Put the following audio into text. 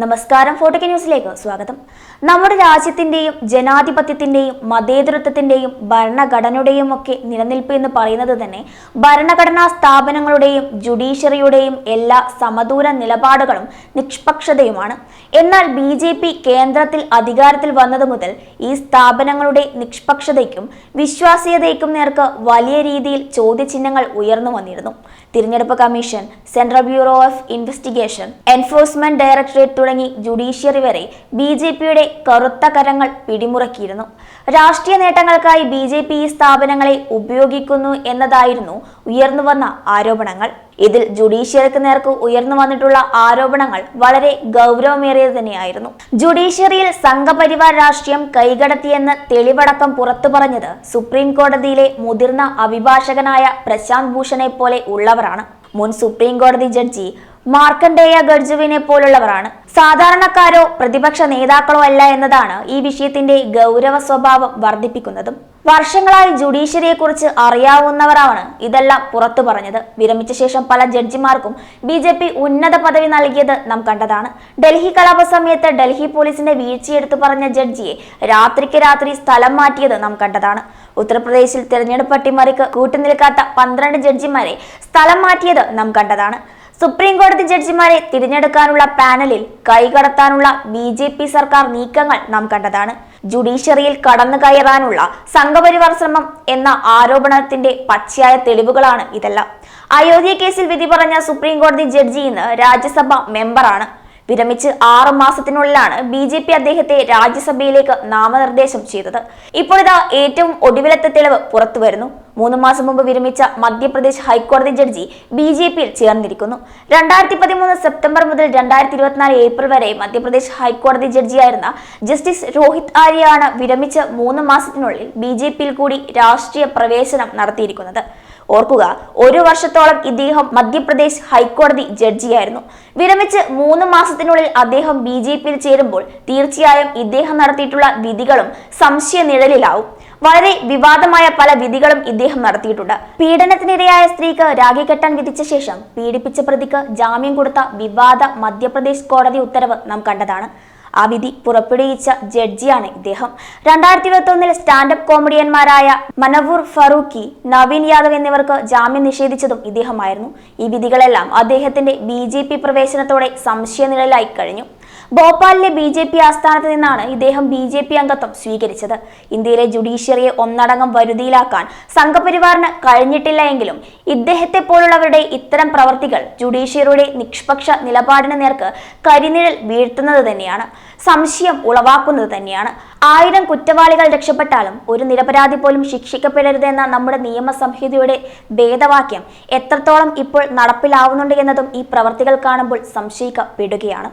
നമസ്കാരം ഫോട്ടോ ന്യൂസിലേക്ക് സ്വാഗതം. നമ്മുടെ രാജ്യത്തിന്റെയും ജനാധിപത്യത്തിന്റെയും മതേതരത്വത്തിന്റെയും ഭരണഘടനയുടെയും ഒക്കെ നിലനിൽപ്പ് എന്ന് പറയുന്നത് തന്നെ ഭരണഘടനാ സ്ഥാപനങ്ങളുടെയും ജുഡീഷ്യറിയുടെയും എല്ലാ സമദൂര നിലപാടുകളും നിഷ്പക്ഷതയുമാണ്. എന്നാൽ ബി ജെ പി കേന്ദ്രത്തിൽ അധികാരത്തിൽ വന്നതു മുതൽ ഈ സ്ഥാപനങ്ങളുടെ നിഷ്പക്ഷതയ്ക്കും വിശ്വാസ്യതയ്ക്കും നേർക്ക് വലിയ രീതിയിൽ ചോദ്യചിഹ്നങ്ങൾ ഉയർന്നു വന്നിരുന്നു. തിരഞ്ഞെടുപ്പ് commission central bureau of investigation enforcement directorate തുടങ്ങി ജുഡീഷ്യറി വരെ ബി ജെ പിയുടെ കറുത്ത കരങ്ങൾ പിടിമുറക്കിയിരുന്നു. രാഷ്ട്രീയ നേട്ടങ്ങൾക്കായി ബി ജെ പി ഈ സ്ഥാപനങ്ങളെ ഉപയോഗിക്കുന്നു എന്നതായിരുന്നു ഉയർന്നുവന്ന ആരോപണങ്ങൾ. ഇതിൽ ജുഡീഷ്യറിക്ക് നേർക്ക് ഉയർന്നു വന്നിട്ടുള്ള ആരോപണങ്ങൾ വളരെ ഗൗരവമേറിയത് തന്നെയായിരുന്നു. ജുഡീഷ്യറിയിൽ സംഘപരിവാർ രാഷ്ട്രീയം കൈകടത്തിയെന്ന് തെളിവടക്കം പുറത്തു പറഞ്ഞത് സുപ്രീം കോടതിയിലെ മുതിർന്ന അഭിഭാഷകനായ പ്രശാന്ത് ഭൂഷണെ പോലെ ഉള്ളവരാണ്. മുൻ സുപ്രീം കോടതി ജഡ്ജി മാർക്കണ്ഡേയ ഗഡ്ജുവിനെ പോലുള്ളവരാണ്. സാധാരണക്കാരോ പ്രതിപക്ഷ നേതാക്കളോ അല്ല എന്നതാണ് ഈ വിഷയത്തിന്റെ ഗൗരവ സ്വഭാവം വർദ്ധിപ്പിക്കുന്നതും. വർഷങ്ങളായി ജുഡീഷ്യറിയെക്കുറിച്ച് അറിയാവുന്നവരാണ് ഇതെല്ലാം പുറത്തു പറഞ്ഞത്. വിരമിച്ച ശേഷം പല ജഡ്ജിമാർക്കും ബി ജെ പി ഉന്നത പദവി നൽകിയത് നാം കണ്ടതാണ്. ഡൽഹി കലാപ സമയത്ത് ഡൽഹി പോലീസിന്റെ വീഴ്ചയെടുത്തു പറഞ്ഞ ജഡ്ജിയെ രാത്രിക്ക് രാത്രി സ്ഥലം മാറ്റിയത് നാം കണ്ടതാണ്. ഉത്തർപ്രദേശിൽ തിരഞ്ഞെടുപ്പ് അട്ടിമറിക്ക് കൂട്ടുനിൽക്കാത്ത പന്ത്രണ്ട് ജഡ്ജിമാരെ സ്ഥലം മാറ്റിയത് നാം കണ്ടതാണ്. സുപ്രീം കോടതി ജഡ്ജിമാരെ തിരഞ്ഞെടുക്കാനുള്ള പാനലിൽ കൈകടത്താനുള്ള ബി ജെ പി സർക്കാർ നീക്കങ്ങൾ നാം കണ്ടതാണ്. ജുഡീഷ്യറിയിൽ കടന്നു കയറാനുള്ള സംഘപരിവാർ ശ്രമം എന്ന ആരോപണത്തിന്റെ പച്ചയായ തെളിവുകളാണ് ഇതെല്ലാം. അയോധ്യ കേസിൽ വിധി പറഞ്ഞ സുപ്രീം കോടതി ജഡ്ജി ഇന്ന് രാജ്യസഭ മെമ്പറാണ്. വിരമിച്ച് ആറു മാസത്തിനുള്ളിലാണ് ബി ജെ പി അദ്ദേഹത്തെ രാജ്യസഭയിലേക്ക് നാമനിർദ്ദേശം ചെയ്തത്. ഇപ്പോഴിതാ ഏറ്റവും ഒടുവിലത്തെ തെളിവ് പുറത്തു വരുന്നു. മൂന്ന് മാസം മുമ്പ് വിരമിച്ച മധ്യപ്രദേശ് ഹൈക്കോടതി ജഡ്ജി ബി ജെ പിയിൽ ചേർന്നിരിക്കുന്നു. രണ്ടായിരത്തി പതിമൂന്ന് സെപ്റ്റംബർ മുതൽ രണ്ടായിരത്തി ഇരുപത്തിനാല് ഏപ്രിൽ വരെ മധ്യപ്രദേശ് ഹൈക്കോടതി ജഡ്ജിയായിരുന്ന ജസ്റ്റിസ് രോഹിത് ആര്യയാണ് വിരമിച്ച് മൂന്ന് മാസത്തിനുള്ളിൽ ബി ജെ പിയിൽ കൂടി രാഷ്ട്രീയ പ്രവേശനം നടത്തിയിരിക്കുന്നത്. ഓർക്കുക ഒരു വർഷത്തോളം ഇദ്ദേഹം മധ്യപ്രദേശ് ഹൈക്കോടതി ജഡ്ജിയായിരുന്നു. വിരമിച്ച് മൂന്ന് മാസത്തിനുള്ളിൽ അദ്ദേഹം ബി ജെ പിയിൽ ചേരുമ്പോൾ തീർച്ചയായും ഇദ്ദേഹം നടത്തിയിട്ടുള്ള വിധികളും സംശയ നിഴലിലാവും. വളരെ വിവാദമായ പല വിധികളും ഇദ്ദേഹം നടത്തിയിട്ടുണ്ട്. പീഡനത്തിനിരയായ സ്ത്രീക്ക് രാഖി കെട്ടാൻ വിധിച്ച ശേഷം പീഡിപ്പിച്ച പ്രതിക്ക് ജാമ്യം കൊടുത്ത വിവാദ മധ്യപ്രദേശ് കോടതി ഉത്തരവ് നാം കണ്ടതാണ്. ആ വിധി പുറപ്പെടുവിച്ച ജഡ്ജിയാണ് ഇദ്ദേഹം. രണ്ടായിരത്തി ഇരുപത്തി ഒന്നിൽ സ്റ്റാൻഡപ്പ് കോമഡിയന്മാരായ മനവൂർ ഫറൂഖി നവീൻ യാദവ് എന്നിവർക്ക് ജാമ്യം നിഷേധിച്ചതും ഇദ്ദേഹമായിരുന്നു. ഈ വിധികളെല്ലാം അദ്ദേഹത്തിന്റെ ബി പ്രവേശനത്തോടെ സംശയനിഴലായി കഴിഞ്ഞു. ഭോപ്പാലിലെ ബി ജെ പി ആസ്ഥാനത്ത് നിന്നാണ് ഇദ്ദേഹം ബി ജെ പി അംഗത്വം സ്വീകരിച്ചത്. ഇന്ത്യയിലെ ജുഡീഷ്യറിയെ ഒന്നടങ്കം വരുതിയിലാക്കാൻ സംഘപരിവാറിന് കഴിഞ്ഞിട്ടില്ല എങ്കിലും ഇദ്ദേഹത്തെ പോലുള്ളവരുടെ ഇത്തരം പ്രവർത്തികൾ ജുഡീഷ്യറിയുടെ നിഷ്പക്ഷ നിലപാടിന് നേർക്ക് കരിനിഴൽ വീഴ്ത്തുന്നത് തന്നെയാണ്. സംശയം ഉളവാക്കുന്നത് തന്നെയാണ്. ആയിരം കുറ്റവാളികൾ രക്ഷപ്പെട്ടാലും ഒരു നിരപരാധി പോലും ശിക്ഷിക്കപ്പെടരുതെന്ന നമ്മുടെ നിയമസംഹിതയുടെ ഭേദവാക്യം എത്രത്തോളം ഇപ്പോൾ നടപ്പിലാവുന്നുണ്ട് എന്നതും ഈ പ്രവർത്തികൾ കാണുമ്പോൾ സംശയിക്കപ്പെടുകയാണ്.